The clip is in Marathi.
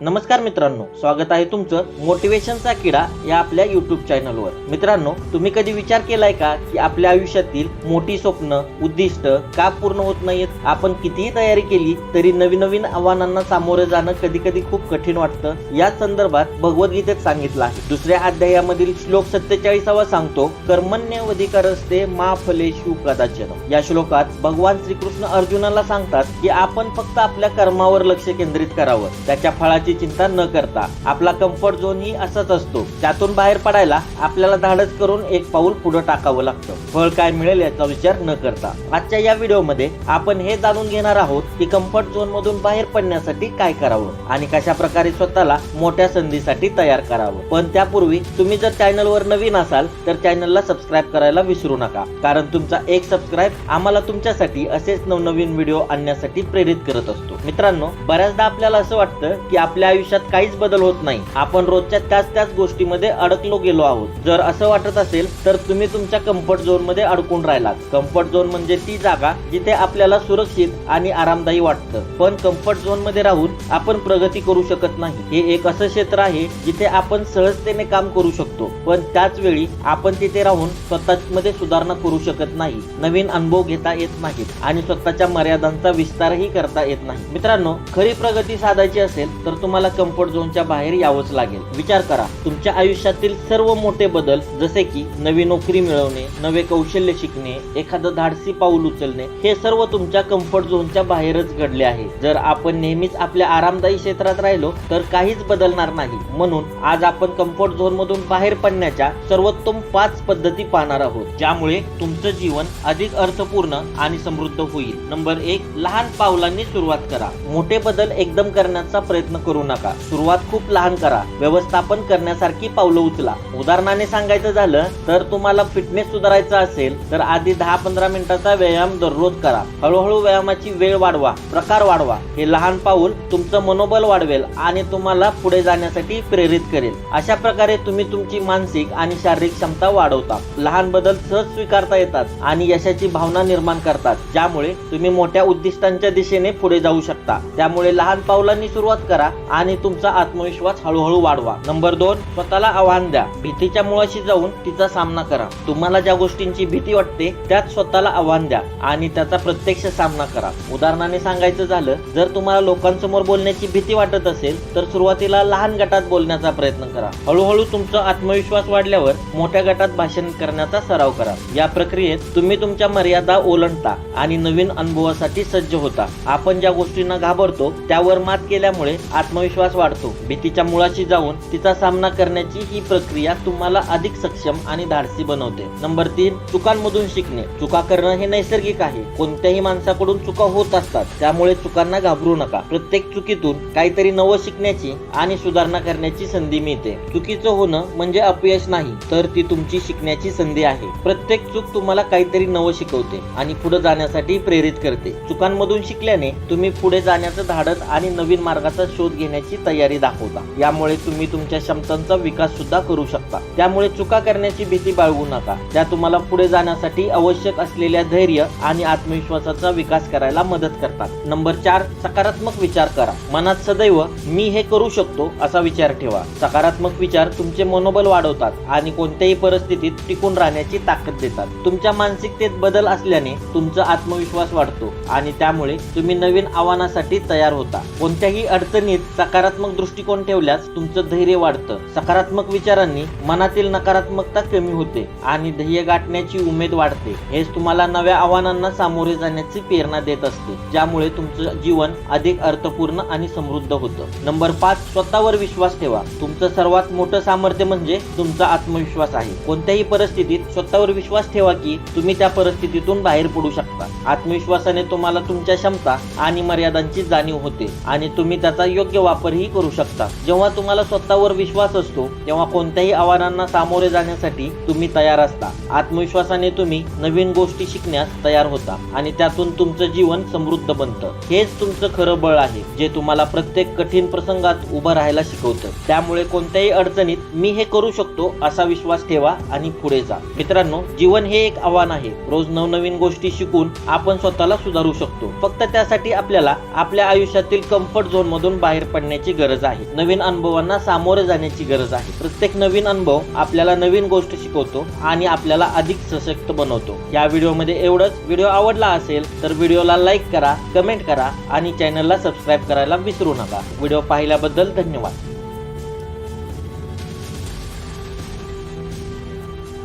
नमस्कार मित्रांनो स्वागत आहे तुमचं मोटिवेशनचा किडा या आपल्या युट्यूब चॅनलवर मित्रांनो तुम्ही कधी विचार केलाय का की आपल्या आयुष्यातील मोठी स्वप्न उद्दिष्ट का पूर्ण होत नाहीत आपण कितीही तयारी केली तरी नवीन नवीन आव्हानांना सामोरं जाणं कधी कधी खूप कठीण वाटतं. या संदर्भात भगवद्गीतेत सांगितलं आहे. दुसऱ्या अध्यायामधील श्लोक सत्तेचाळीसावा सांगतो कर्मण्यवधिकार असते मा फलेशु कदाचन या श्लोकात भगवान श्रीकृष्ण अर्जुनाला सांगतात की आपण फक्त आपल्या कर्मावर लक्ष केंद्रित करावं. त्याच्या फळाची चिंता न करता. आपला कम्फर्ट झोन ही असाच असतो. त्यातून बाहेर पडायला आपल्याला धाडस करून एक पाऊल पुढे टाकावं लागतं. फळ काय मिळेल याचा विचार न करता. आजच्या या व्हिडिओमध्ये आपण हे जाणून घेणार आहोत की कम्फर्ट झोन मधून बाहेर पडण्यासाठी काय करावं आणि कशा प्रकारे स्वतःला मोठ्या संधीसाठी तयार करावं. पण त्यापूर्वी तुम्ही जर चॅनलवर नवीन असाल तर चॅनलला सबस्क्राईब करायला विसरू नका. कारण तुमचा एक सबस्क्राईब आम्हाला तुमच्यासाठी असेच नवनवीन व्हिडिओ आणण्यासाठी प्रेरित करत असतो. मित्रांनो बऱ्याचदा आपल्याला असं वाटतं की आपल्या आयुष्यात काहीच बदल होत नाही. आपण रोजच्या त्याच त्याच गोष्टीमध्ये अडकलो गेलो आहोत. जर असं वाटत असेल तर तुम्ही तुमच्या कम्फर्ट झोनमध्ये अडकून राहिलात. कम्फर्ट झोन म्हणजे ती जागा जिथे आपल्याला सुरक्षित आणि आरामदायी वाटतं. पण कम्फर्ट झोनमध्ये राहून आपण प्रगती करू शकत नाही. हे एक असं क्षेत्र आहे जिथे आपण सहजतेने काम करू शकतो. पण त्याच वेळी आपण तिथे राहून स्वतःमध्ये सुधारणा करू शकत नाही. नवीन अनुभव घेता येत नाहीत आणि स्वतःच्या मर्यादांचा विस्तारही करता येत नाही. मित्रांनो खरी प्रगती साधायची असेल तर तुम्हाला कम्फर्ट झोनच्या बाहेर यावंच लागेल. विचार करा तुमच्या आयुष्यातील सर्व मोठे बदल जसे की नवी नोकरी मिळवणे नवे कौशल्य शिकणे एखादं धाडसी पाऊल उचलणे हे सर्व तुमच्या कम्फर्ट झोनच्या बाहेरच घडले आहे. जर आपण नेहमीच आपल्या आरामदायी क्षेत्रात राहिलो तर काहीच बदलणार नाही. म्हणून आज आपण कम्फर्ट झोन मधून बाहेर पडण्याच्या सर्वोत्तम पाच पद्धती पाहणार आहोत ज्यामुळे तुमचं जीवन अधिक अर्थपूर्ण आणि समृद्ध होईल. नंबर एक लहान पावलांनी सुरुवात करा. मोठे बदल एकदम करण्याचा प्रयत्न करू नका. सुरुवात खूप लहान करा. व्यवस्थापन करण्यासारखी पावलं उचला. उदाहरणाने सांगायचं झालं तर तुम्हाला फिटनेस सुधारायचा असेल तर आधी दहा पंधरा मिनिटाचा व्यायाम दररोज करा. हळूहळू व्यायामाची वेळ वाढवा प्रकार वाढवा. हे लहान पाऊल तुमचं मनोबल वाढवेल आणि तुम्हाला पुढे जाण्यासाठी प्रेरित करेल. अशा प्रकारे तुम्ही तुमची मानसिक आणि शारीरिक क्षमता वाढवता. लहान बदल सहज स्वीकारता येतात आणि यशाची भावना निर्माण करतात ज्यामुळे तुम्ही मोठ्या उद्दिष्टांच्या दिशेने पुढे जाऊ शकता. त्यामुळे लहान पावलांनी सुरुवात करा आणि तुमचा आत्मविश्वास हळूहळू वाढवा. नंबर दोन स्वतःला आव्हान द्या. भीतीच्या मुळाशी जाऊन तिचा सामना करा. तुम्हाला ज्या गोष्टींची भीती वाटते त्यात स्वतःला आव्हान द्या आणि त्याचा प्रत्यक्ष सामना करा. उदाहरणाने सांगायचं झालं जर तुम्हाला लोकांसमोर बोलण्याची भीती वाटत असेल तर सुरुवातीला लहान गटात बोलण्याचा प्रयत्न करा. हळूहळू तुमचा आत्मविश्वास वाढल्यावर मोठ्या गटात भाषण करण्याचा सराव करा. या प्रक्रियेत तुम्ही तुमच्या मर्यादा ओलांडता आणि नवीन अनुभवासाठी सज्ज होता. आपण ज्या गोष्टींना घाबरतो त्यावर मात केल्यामुळे आत्म आत्मविश्वास वाढतो. भीतीच्या मुळाशी जाऊन तिचा सामना करण्याची ही प्रक्रिया तुम्हाला अधिक सक्षम आणि धाडसी बनवते. नंबर तीन चुकांमधून शिकणे. चुका करणं हे नैसर्गिक आहे. कोणत्याही माणसाकडून चुका होत असतात. त्यामुळे चुकांना घाबरू नका. प्रत्येक चुकीतून काहीतरी नवं शिकण्याची आणि सुधारणा करण्याची संधी मिळते. चुकीचं होणं म्हणजे अपयश नाही तर ती तुमची शिकण्याची संधी आहे. प्रत्येक चूक तुम्हाला काहीतरी नवं शिकवते आणि पुढे जाण्यासाठी प्रेरित करते. चुकांमधून शिकल्याने तुम्ही पुढे जाण्याचं धाडस आणि नवीन मार्गाचा शोध घेण्याची तयारी दाखवता. यामुळे तुम्ही तुमच्या क्षमतांचा विकास सुद्धा करू शकता. त्यामुळे चुका करण्याची भीती बाळगू नका. त्या तुम्हाला पुढे जाण्यासाठी आवश्यक असलेल्या धैर्य आणि आत्मविश्वासाचा विकास करायला मदत करतात. नंबर चार सकारात्मक विचार करा. मनात सदैव मी हे करू शकतो असा विचार ठेवा. सकारात्मक विचार तुमचे मनोबल वाढवतात आणि कोणत्याही परिस्थितीत टिकून राहण्याची ताकद देतात. तुमच्या मानसिकतेत बदल असल्याने तुमचा आत्मविश्वास वाढतो आणि त्यामुळे तुम्ही नवीन आव्हानासाठी तयार होता. कोणत्याही अडचणीत सकारात्मक दृष्टिकोन ठेवल्यास तुमचं धैर्य वाढतं. सकारात्मक विचारांनी मनातील नकारात्मकता कमी होते आणि ध्येय गाठण्याची उमेद वाढते. हेच तुम्हाला नव्या आव्हानांना सामोरे जाण्याची प्रेरणा देत असते ज्यामुळे तुमचं जीवन अधिक अर्थपूर्ण आणि समृद्ध होतं. नंबर पाच स्वतःवर विश्वास ठेवा. तुमचं सर्वात मोठं सामर्थ्य म्हणजे तुमचा आत्मविश्वास आहे. कोणत्याही परिस्थितीत स्वतःवर विश्वास ठेवा की तुम्ही त्या परिस्थितीतून बाहेर पडू शकता. आत्मविश्वासाने तुम्हाला तुमच्या क्षमता आणि मर्यादांची जाणीव होते आणि तुम्ही त्याचा योग्य वापरही करू शकता. जेव्हा तुम्हाला स्वतःवर विश्वास असतो तेव्हा कोणत्याही आव्हानांना सामोरे जाण्यासाठी तुम्ही तयार असता. आत्मविश्वासाने तुम्ही नवीन गोष्टी शिकण्यास तयार होता आणि त्यातून तुमचं जीवन समृद्ध बनतं. हेच तुमचं खरं बळ आहे जे तुम्हाला प्रत्येक कठीण प्रसंगात उभं राहायला शिकवतं. त्यामुळे कोणत्याही अडचणीत मी हे करू शकतो असा विश्वास ठेवा आणि पुढे जा. मित्रांनो जीवन हे एक आव्हान आहे. रोज नवनवीन गोष्टी शिकून आपण स्वतःला सुधारू शकतो. फक्त त्यासाठी आपल्याला आपल्या आयुष्यातील कम्फर्ट झोन मधून बाहेर पडण्याची गरज आहे. नवीन अनुभवांना सामोरे जाण्याची गरज आहे. प्रत्येक नवीन अनुभव आपल्याला नवीन गोष्ट शिकवतो आणि आपल्याला अधिक सशक्त बनवतो. या व्हिडिओमध्ये एवढंच. व्हिडिओ आवडला असेल तर व्हिडिओला लाईक करा कमेंट करा आणि चॅनलला सबस्क्राईब करायला विसरू नका. व्हिडिओ पाहिल्याबद्दल धन्यवाद.